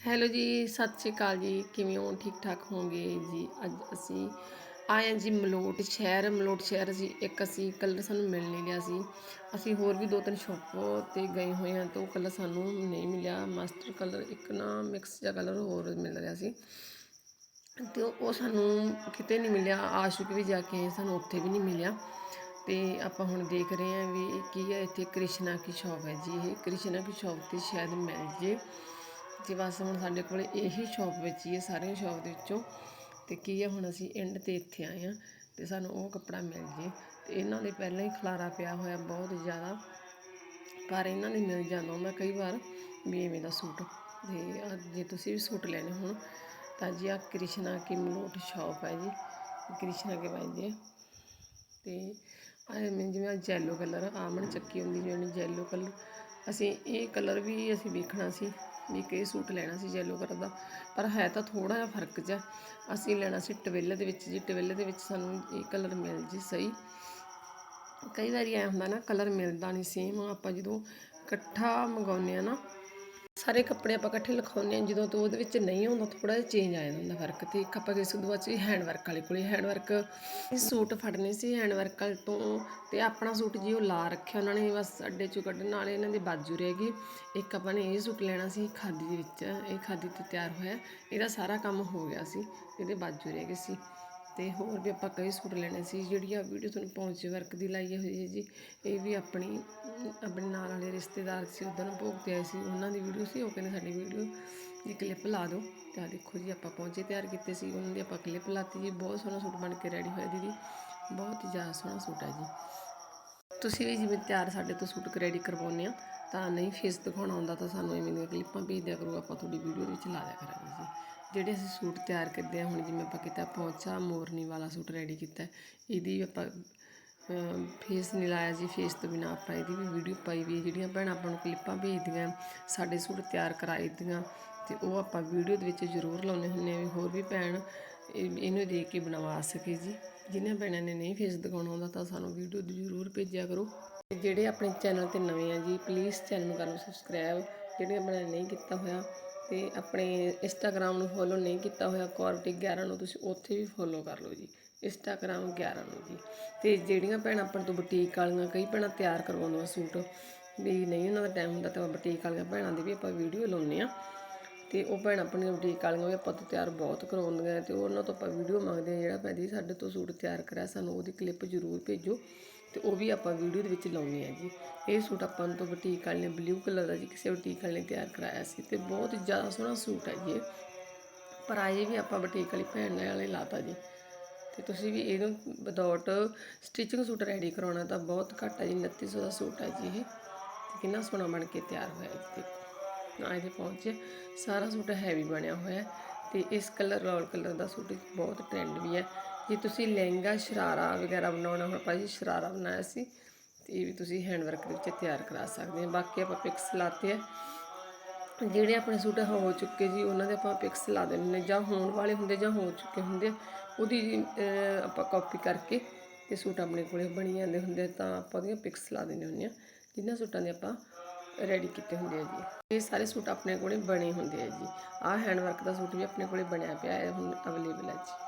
Hello ਜੀ, ਸਤਿ ਸ਼੍ਰੀ ਅਕਾਲ ਜੀ। ਕਿਵੇਂ ਹੋ? ਠੀਕ ਠਾਕ ਹੋਵੋਗੇ? ਜੀ, ਅੱਜ ਅਸੀਂ ਆਏ ਹਾਂ ਜੀ ਮਲੋਟ ਸ਼ਹਿਰ। ਮਲੋਟ ਸ਼ਹਿਰ ਸੀ ਇੱਕ ਅਸੀਂ ਕਲਰ ਸਾਨੂੰ ਮਿਲ ਨਹੀਂ ਰਿਹਾ ਸੀ। ਅਸੀਂ ਹੋਰ ਵੀ ਦੋ ਤਿੰਨ ਸ਼ੌਪ ਤੇ ਗਏ ਹੋਏ ਹਾਂ ਤਾਂ ਉਹ ਕਲਰ ਸਾਨੂੰ ਨਹੀਂ ਮਿਲਿਆ। ਮਾਸਟਰ ਕਲਰ, ਇੱਕ ਨਾ ਮਿਕਸ ਜਿਹਾ ਕਲਰ ਹੋਰ ਮਿਲ ਰਿਹਾ ਸੀ। ਤੇ ਉਹ ਸਾਨੂੰ ਕਿਤੇ ਨਹੀਂ ਮਿਲਿਆ। ਆਸ਼ੁਕ ਵੀ ਜਾ ਕੇ ਸਾਨੂੰ ਉੱਥੇ ਵੀ ਨਹੀਂ ਮਿਲਿਆ। ਤੇ ਆਪਾਂ ਹੁਣ ਦੇਖ ਰਹੇ ਹਾਂ ਵੀ ਕੀ ਹੈ। ਇੱਥੇ ਕ੍ਰਿਸ਼ਨਾ ਕੀ ਸ਼ੌਪ ਹੈ ਜੀ ਇਹ। ਕ੍ਰਿਸ਼ਨਾ ਕੀ ਸ਼ੌਪ ਤੇ ਸ਼ਾਇਦ ਮਿਲ ਜੇ। ਤੇ ਬਸ ਹੁਣ ਸਾਡੇ ਕੋਲ ਇਹੀ ਸ਼ੌਪ ਵਿੱਚ ਹੀ ਹੈ ਸਾਰੀਆਂ ਸ਼ੌਪ ਦੇ ਵਿੱਚੋਂ। ਤੇ ਕੀ ਹੈ ਹੁਣ ਅਸੀਂ ਐਂਡ ਤੇ ਇੱਥੇ ਆਏ ਹਾਂ ਤੇ ਸਾਨੂੰ ਉਹ ਕੱਪੜਾ ਮਿਲ ਜੇ। ਤੇ ਇਹਨਾਂ ਦੇ ਪਹਿਲਾਂ ਹੀ ਖਲਾਰਾ ਪਿਆ ਹੋਇਆ ਬਹੁਤ ਜ਼ਿਆਦਾ। ਪਰ ਇਹਨਾਂ ਦੇ ਮਿਲ ਜਾਂਦਾ ਹੁੰਦਾ ਕਈ ਵਾਰ ਵੀ ਐਵੇਂ ਦਾ ਸੂਟ। ਤੇ ਜੇ ਤੁਸੀਂ ਵੀ ਸੂਟ ਲੈਣੇ ਹੋਣ ਤਾਂ ਜੀ ਆ ਕ੍ਰਿਸ਼ਨਾ ਕੀ ਮਲੋਟ ਸ਼ੌਪ ਹੈ ਜੀ। ਕ੍ਰਿਸ਼ਨਾ ਕੇ ਬਾਈ ਤੇ ਆਹ ਜਿਵੇਂ ਜੈਲੋ ਕਲਰ ਆਮਣ ਚੱਕੀ ਹੁੰਦੀ ਜਿਵੇਂ ਜੈਲੋ ਕਲਰ ਅਸੀਂ ਇਹ ਕਲਰ ਵੀ ਅਸੀਂ ਵੇਖਣਾ ਸੀ। ਵੀ ਕਿ ਸੂਟ ਲੈਣਾ ਸੀ ਜੈਲੋ ਕਲਰ ਦਾ, ਪਰ ਹੈ ਤਾਂ ਥੋੜਾ ਜਿਹਾ ਫ਼ਰਕ ਜਿਹਾ। ਅਸੀਂ ਲੈਣਾ ਸੀ ਟਵਿੱਲ ਦੇ ਵਿੱਚ ਜੀ, ਟਵਿੱਲ ਦੇ ਵਿੱਚ ਸਾਨੂੰ ਇਹ ਕਲਰ ਮਿਲ ਜੀ ਸਹੀ। ਕਈ ਵਾਰੀ ਐ ਹੁੰਦਾ ਨਾ ਕਲਰ ਮਿਲਦਾ ਨਹੀਂ ਸੇਮ ਆਪਾਂ ਜਦੋਂ ਇਕੱਠਾ ਮੰਗਾਉਂਦੇ ਆ ਨਾ ਸਾਰੇ ਕੱਪੜੇ ਆਪਾਂ ਇਕੱਠੇ ਲਿਖਾਉਂਦੇ ਹਾਂ, ਜਦੋਂ ਤੋਂ ਉਹਦੇ ਵਿੱਚ ਨਹੀਂ ਹੁੰਦਾ ਥੋੜਾ ਜਿਹਾ ਚੇਂਜ ਆ ਜਾਂਦਾ ਹੁੰਦਾ ਫ਼ਰਕ ਤੇ ਇੱਕ ਆਪਾਂ ਕਿਸੇ ਤੋਂ ਬਾਅਦ ਹੈਂਡ ਵਰਕ ਵਾਲੇ ਕੋਲੇ ਹੈਂਡ ਵਰਕ ਸੂਟ ਫੜਨੇ ਸੀ ਹੈਂਡ ਵਰਕ ਵਾਲੇ ਤੋਂ ਤੇ ਆਪਣਾ ਸੂਟ ਜੀ ਉਹ ਲਾ ਰੱਖਿਆ ਉਹਨਾਂ ਨੇ, ਬਸ ਅੱਡੇ ਚੋਂ ਕੱਢਣ ਵਾਲੇ ਇਹਨਾਂ ਦੇ ਬਾਜੂ ਰਹਿ ਗਈ। ਇੱਕ ਆਪਾਂ ਨੇ ਇਹ ਸੂਟ ਲੈਣਾ ਸੀ ਖਾਦੀ ਦੇ ਵਿੱਚ, ਇਹ ਖਾਦੀ ਤੇ ਤਿਆਰ ਹੋਇਆ, ਇਹਦਾ ਸਾਰਾ ਕੰਮ ਹੋ ਗਿਆ ਸੀ, ਇਹਦੇ ਬਾਜੂ ਰਹਿ ਗਏ ਸੀ। ਤੇ ਹੋਰ ਵੀ ਆਪਾਂ ਕਈ ਸੂਟ ਲੈਣੇ ਸੀ, ਜਿਹੜੀ ਆ ਵੀਡੀਓ ਤੁਹਾਨੂੰ ਪਹੁੰਚ ਵਰਕ ਦੀ ਲਾਈ ਹੋਈ ਹੈ ਜੀ, ਇਹ ਵੀ ਆਪਣੀ, ਆਪਣੇ ਨਾਲ ਵਾਲੇ ਰਿਸ਼ਤੇਦਾਰ ਸੀ ਉਦੋਂ ਭੋਗ ਤੇ ਆਏ ਸੀ, ਉਹਨਾਂ ਦੀ ਵੀਡੀਓ ਸੀ, ਉਹ ਕਹਿੰਦੇ ਸਾਡੀ ਵੀਡੀਓ ਦੀ ਕਲਿੱਪ ਲਾ ਦਿਓ, ਤਾਂ ਦੇਖੋ ਜੀ ਆਪਾਂ ਪਹੁੰਚੇ, ਤਿਆਰ ਕੀਤੇ ਸੀ, ਉਹਨਾਂ ਦੀ ਆਪਾਂ ਕਲਿੱਪ ਲਾਤੀ ਜੀ, ਬਹੁਤ ਸੋਹਣਾ ਸੂਟ ਬਣ ਕੇ ਰੈਡੀ ਹੋਇਆ ਦੀਦੀ, ਬਹੁਤ ਹੀ ਜ਼ਿਆਦਾ ਸੋਹਣਾ ਸੂਟ ਹੈ ਜੀ। ਤੁਸੀਂ ਵੀ ਜਿਵੇਂ ਤਿਆਰ ਸਾਡੇ ਤੋਂ ਸੂਟ ਰੈਡੀ ਕਰਵਾਉਂਦੇ ਆ, ਤਾਂ ਨਹੀਂ ਫੇਸ ਦਿਖਾਉਣਾ ਹੁੰਦਾ, ਤਾਂ ਸਾਨੂੰ ਐਵੇਂ ਦੀਆਂ ਕਲਿੱਪਾਂ ਭੇਜ ਦਿਆ ਕਰੋ, ਆਪਾਂ ਤੁਹਾਡੀ ਵੀਡੀਓ ਦੇ ਵਿੱਚ ਲਾ ਦਿਆ ਕਰਾਂਗੇ ਜੀ। ਜਿਹੜੇ ਅਸੀਂ ਸੂਟ ਤਿਆਰ ਕਰਦੇ ਹਾਂ, ਹੁਣ ਜਿਵੇਂ ਆਪਾਂ ਕੀਤਾ ਪਹੁੰਚਾ, ਮੋਰਨੀ ਵਾਲਾ ਸੂਟ ਰੈਡੀ ਕੀਤਾ, ਇਹਦੀ ਆਪਾਂ ਫੇਸ ਨਹੀਂ ਲਾਇਆ ਜੀ ਫੇਸ ਤੋਂ ਬਿਨਾ ਆਪਾਂ ਇਹਦੀ ਵੀ ਵੀਡੀਓ ਪਾਈ ਵੀ ਜਿਹੜੀਆਂ ਭੈਣਾਂ ਆਪਾਂ ਨੂੰ ਕਲਿੱਪਾਂ ਭੇਜਦੀਆਂ, ਸਾਡੇ ਸੂਟ ਤਿਆਰ ਕਰਾਈ ਦੀਆਂ, ਤੇ ਉਹ ਆਪਾਂ ਵੀਡੀਓ ਦੇ ਵਿੱਚ ਜ਼ਰੂਰ ਲਾਉਂਦੇ ਹੁੰਦੇ ਆ ਵੀ ਹੋਰ ਵੀ ਭੈਣ ਇਹ- ਇਹਨੂੰ ਦੇਖ ਕੇ ਬਣਵਾ ਸਕੇ ਜੀ। ਜਿਨ੍ਹਾਂ ਭੈਣਾਂ ਨੇ ਨਹੀਂ ਫੇਸ ਦਿਖਾਉਣਾ ਹੁੰਦਾ, ਤਾਂ ਸਾਨੂੰ ਵੀਡੀਓ ਜ਼ਰੂਰ ਭੇਜਿਆ ਕਰੋ। ਤੇ ਜਿਹੜੇ ਆਪਣੇ ਚੈਨਲ ਤੇ ਨਵੇਂ ਆ ਜੀ ਪਲੀਜ਼ ਚੈਨਲ ਨੂੰ ਕਰ ਸਬਸਕ੍ਰਾਈਬ ਜਿਹੜੇ ਆਪਣੇ ਨਹੀਂ ਕੀਤਾ ਹੋਇਆ ਤੇ ਆਪਣੇ ਇੰਸਟਾਗ੍ਰਾਮ ਨੂੰ ਫੋਲੋ ਨਹੀਂ ਕੀਤਾ ਹੋਇਆ ਕੋਰਟੀ 11 ਨੂੰ, ਤੁਸੀਂ ਉੱਥੇ ਵੀ ਫੋਲੋ ਕਰ ਲਓ ਜੀ। ਇੰਸਟਾਗ੍ਰਾਮ 11 ਨੂੰ ਜੀ। ਤੇ ਜਿਹੜੀਆਂ ਭੈਣਾਂ ਆਪਣੇ ਤੋਂ ਬੁਟੀਕ ਵਾਲੀਆਂ, ਕਈ ਭੈਣਾਂ ਤਿਆਰ ਕਰਵਾਉਂਦੀਆਂ ਸੂਟ। ਵੀ ਨਹੀਂ, ਉਹਨਾਂ ਦਾ ਟਾਈਮ ਹੁੰਦਾ ਤਾਂ ਬੁਟੀਕ ਵਾਲੀਆਂ ਭੈਣਾਂ ਦੀ ਵੀ ਆਪਾਂ ਵੀਡੀਓ ਲਾਉਂਦੇ ਆ ਤੇ ਉਹ ਭੈਣਾਂ ਆਪਣੀਆਂ ਬੁਟੀਕ ਵਾਲੀਆਂ ਵੀ ਆਪਾਂ ਤੋਂ ਤਿਆਰ ਬਹੁਤ ਕਰਵਾਉਂਦੀਆਂ ਤੇ ਉਹਨਾਂ ਤੋਂ ਆਪਾਂ ਵੀਡੀਓ ਮੰਗਦੇ ਆ ਜਿਹੜਾ ਭੈਣ ਜੀ ਸਾਡੇ ਤੋਂ ਸੂਟ ਤਿਆਰ ਕਰਿਆ, ਸਾਨੂੰ ਉਹਦੀ ਕਲਿੱਪ ਜ਼ਰੂਰ ਭੇਜੋ ਤੇ ਉਹ ਵੀ ਆਪਾਂ ਵੀਡੀਓ ਦੇ ਵਿੱਚ ਲਾਉਣੀ ਹੈ ਜੀ। ਇਹ ਸੂਟ ਆਪਾਂ ਨੂੰ ਤੋਂ ਬੁਟੀਕ ਵਾਲੇ ਨੇ ਬਲੂ ਕਲਰ ਦਾ ਜੀ, ਕਿਸੇ ਬੁਟੀਕ ਵਾਲੇ ਨੇ ਤਿਆਰ ਕਰਾਇਆ ਸੀ ਤੇ ਬਹੁਤ ਜ਼ਿਆਦਾ ਸੋਹਣਾ ਸੂਟ ਹੈ ਜੀ ਇਹ। ਪਰ ਆਏ ਵੀ ਆਪਾਂ ਬੁਟੀਕ ਵਾਲੀ ਭੈਣ ਨੇ ਵਾਲੇ ਲਾਤਾ ਜੀ। ਤੇ ਤੁਸੀਂ ਵੀ ਇਹਨੂੰ ਵਿਦਆਊਟ ਸਟਿਚਿੰਗ ਸੂਟ ਰੈਡੀ ਕਰਾਉਣਾ ਤਾਂ ਬਹੁਤ ਘੱਟ ਹੈ ਜੀ 2900 ਦਾ ਸੂਟ ਹੈ ਜੀ ਇਹ। ਕਿੰਨਾ ਸੋਹਣਾ ਬਣ ਕੇ ਤਿਆਰ ਹੋਇਆ ਜੀ, ਦੇਖੋ। ਆ ਇਹਦੇ ਪਹੁੰਚੇ ਸਾਰਾ ਸੂਟ ਹੈਵੀ ਬਣਿਆ ਹੋਇਆ ਹੈ ਤੇ ਇਸ ਕਲਰ ਰੋਲ ਕਲਰ ਦਾ ਸੂਟ ਬਹੁਤ ਟ੍ਰੈਂਡ ਵੀ ਹੈ। ਜੇ ਤੁਸੀਂ ਲਹਿੰਗਾ, ਸ਼ਰਾਰਾ ਵਗੈਰਾ ਬਣਾਉਣਾ ਹੋਵੇ ਭਾਜੀ ਸ਼ਰਾਰਾ ਬਣਾਇਆ ਸੀ, ਤੇ ਇਹ ਵੀ ਤੁਸੀਂ ਹੈਂਡ ਵਰਕ ਦੇ ਵਿੱਚ ਤਿਆਰ ਕਰਾ ਸਕਦੇ ਹੋ। ਬਾਕੀ ਆਪਾਂ ਪਿਕਸ ਲਾਤੇ ਆ ਜਿਹੜੇ ਆਪਣੇ ਸੂਟ ਹੋ ਚੁੱਕੇ ਜੀ, ਉਹਨਾਂ ਦੇ ਆਪਾਂ ਪਿਕਸ ਲਾ ਦਿੰਦੇ ਨੇ ਜਾਂ ਹੋਣ ਵਾਲੇ ਹੁੰਦੇ ਜਾਂ ਹੋ ਚੁੱਕੇ ਹੁੰਦੇ ਆ। ਉਹਦੀ ਆਪਾਂ ਕਾਪੀ ਕਰਕੇ ਤੇ ਸੂਟ ਆਪਣੇ ਕੋਲੇ ਬਣੀ ਜਾਂਦੇ ਹੁੰਦੇ ਤਾਂ ਆਪਾਂ ਉਹਦੀਆਂ ਪਿਕਸ ਲਾ ਦਿੰਦੇ ਹੁੰਦੇ ਆ ਜਿਨ੍ਹਾਂ ਸੂਟਾਂ ਦੇ ਆਪਾਂ ਰੈਡੀ ਕੀਤੇ ਹੁੰਦੇ ਆ ਜੀ। ਇਹ ਸਾਰੇ ਸੂਟ ਆਪਣੇ ਕੋਲੇ ਬਣੇ ਹੁੰਦੇ ਆ ਜੀ। ਆਹ ਹੈਂਡ ਵਰਕ ਦਾ ਸੂਟ ਵੀ ਆਪਣੇ ਕੋਲੇ ਬਣਿਆ ਪਿਆ ਹੈ ਹੁਣ ਅਵੇਲੇਬਲ ਹੈ ਜੀ।